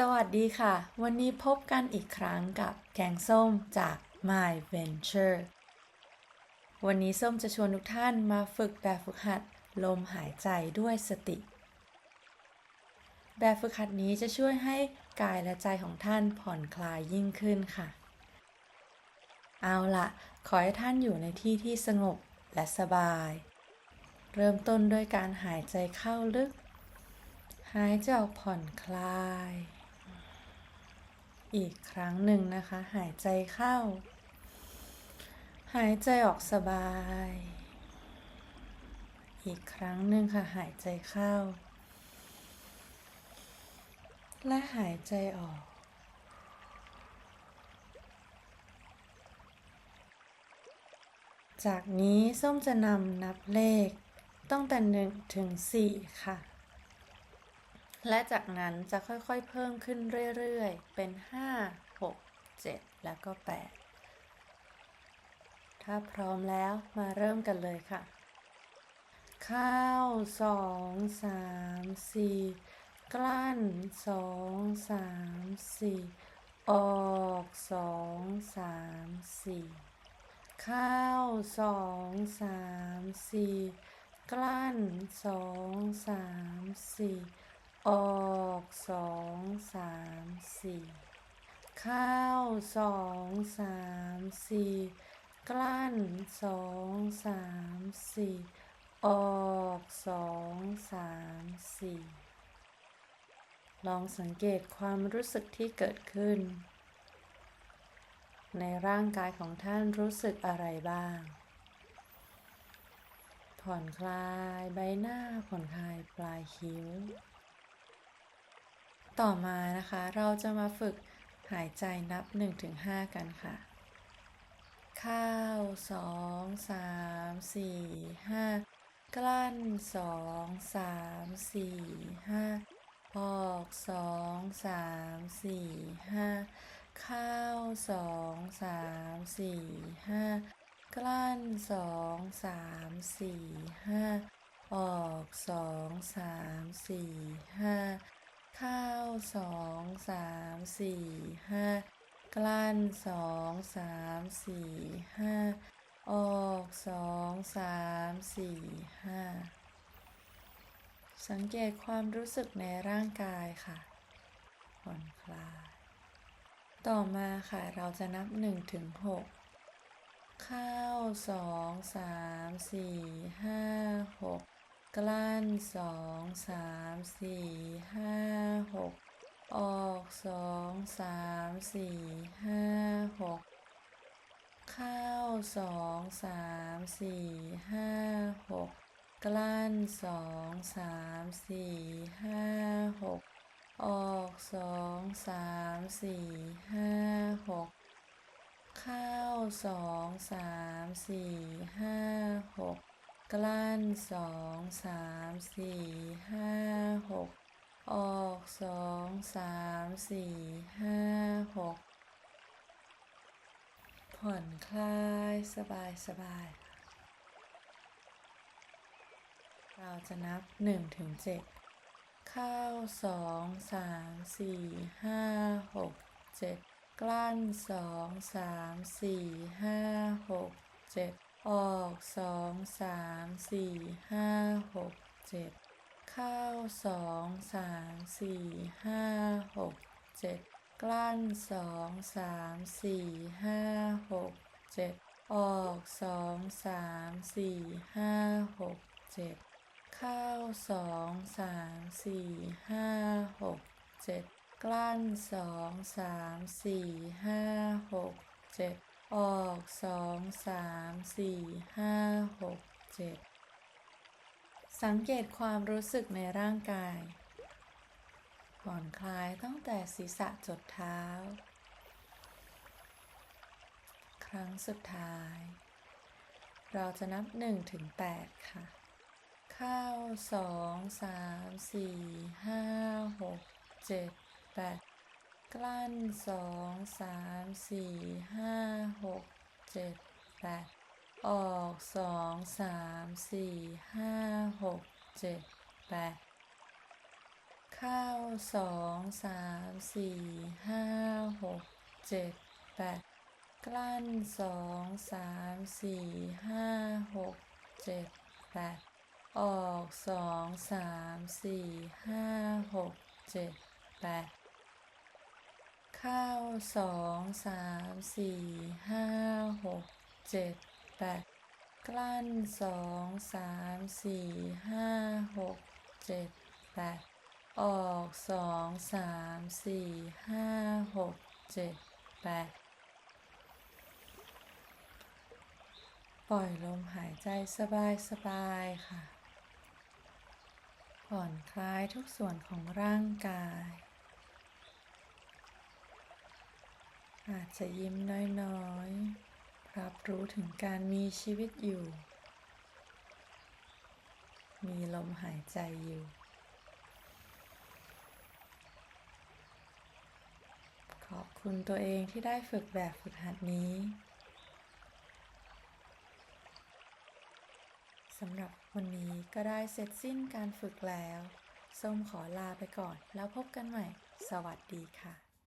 สวัสดีค่ะ วันนี้พบกันอีกครั้งกับแกงส้มจาก My Venture วันนี้ส้มจะชวนทุกท่านมาฝึกแบบฝึกหัดลมหายใจด้วยสติ แบบฝึกหัดนี้จะช่วยให้กายและใจของท่านผ่อนคลายยิ่งขึ้นค่ะ เอาละขอให้ท่านอยู่ในที่ที่สงบและสบาย เริ่มต้นด้วยการหายใจเข้าลึกหายใจออกผ่อนคลาย อีกครั้งหนึ่งนะคะ หายใจเข้า หายใจออกสบาย อีกครั้งหนึ่งค่ะ หายใจเข้า และหายใจออกจากนี้ส้มจะนำนับเลขตั้งแต่หนึ่งถึงสี่ค่ะ และจากนั้นจะค่อยๆเพิ่มขึ้นเรื่อยๆ เป็น 5 6 7 แล้วก็ 8 ถ้าพร้อมแล้วมาเริ่มกันเลยค่ะ เข้า 2 3 4 กลั้น 2 3 4 ออก 2 3 4 เข้า 2 3 4 กลั้น 2 3 4 ออกสองสามสี่เข้าสองสามสี่กลั้นสองสามสี่ออกสองสามสี่ลองสังเกตความรู้สึกที่เกิดขึ้น ในร่างกายของท่านรู้สึกอะไรบ้าง ผ่อนคลายใบหน้าผ่อนคลายปลายคิ้ว ต่อมานะคะ เราจะมาฝึกหายใจนับ 1-5 กันค่ะ เข้า 2 3 4 5 กลั้น 2 3 4 5 ออก 2 3 4 5 เข้า 2 3 4 5 กลั้น 2 3 4 5 ออก 2 3 4 5 ข้าวสองสามสี่ห้ากลั้นสองสามสี่ห้าออกสองสามสี่ห้าสังเกตความรู้สึกในร่างกายค่ะผ่อนคลาย ต่อมาค่ะเราจะนับหนึ่งถึงหกข้าวสองสามสี่ห้าหกกลั้นสอง สามสี่ห้าหกออกสองสามสี่ห้าหกเข้าสองสามสี่ห้าหกกลั้นสองสามสี่ห้าหกออกสองสามสี่ห้าหกเข้าสองสามสี่ห้าหก กลั้นสองสามสี่ห้าหกออกสองสามสี่ห้าหกผ่อนคลายสบายสบาย เราจะนับหนึ่งถึงเจ็ดเข้าสองสามสี่ห้าหกเจ็ดกลั้นสองสามสี่ห้าหกเจ็ด ออกสองสามสี่ห้าหกเจ็ดเข้าสองสามสี่ห้าหกเจ็ดกลั้นสองสามสี่ห้าหกเจ็ดออกสองสามสี่ห้าหกเจ็ดเข้าสองสามสี่ห้าหกเจ็ดกลั้นสองสามสี่ห้าหกเจ็ด ออกสองสามสี่ห้าหกเจ็ดสังเกตความรู้สึกในร่างกาย ผ่อนคลายตั้งแต่ศีรษะจดเท้า ครั้งสุดท้าย เราจะนับ1ถึง8ค่ะ เข้า 2 3 4 5 6 7 8 ลั้นสองสามสี่ห้าหกเจ็ดแปดออกสองสามสี่ห้าหกเจ็ดแปดเข้าสองสามสี่ห้าหกเจ็ดแปดกลั้นสองสามสี่ห้าหกเจ็ดแปดออกสองสามสี่ห้าหกเจ็ดแปด ข้าสองสามสี่ห้าหกเจ็ดแปดกลั้นสองสามสี่ห้าหกเจ็ดแปดออกสองสามสี่ห้าหกเจ็ดแปดปล่อยลมหายใจสบายสบายค่ะ ผ่อนคลายทุกส่วนของร่างกาย อาจจะยิ้มน้อยๆ รับรู้ถึงการมีชีวิตอยู่ มีลมหายใจอยู่ ขอบคุณตัวเองที่ได้ฝึกแบบฝึกหัดนี้สำหรับวันนี้ก็ได้เสร็จสิ้นการฝึกแล้ว ส้มขอลาไปก่อนแล้วพบกันใหม่ สวัสดีค่ะ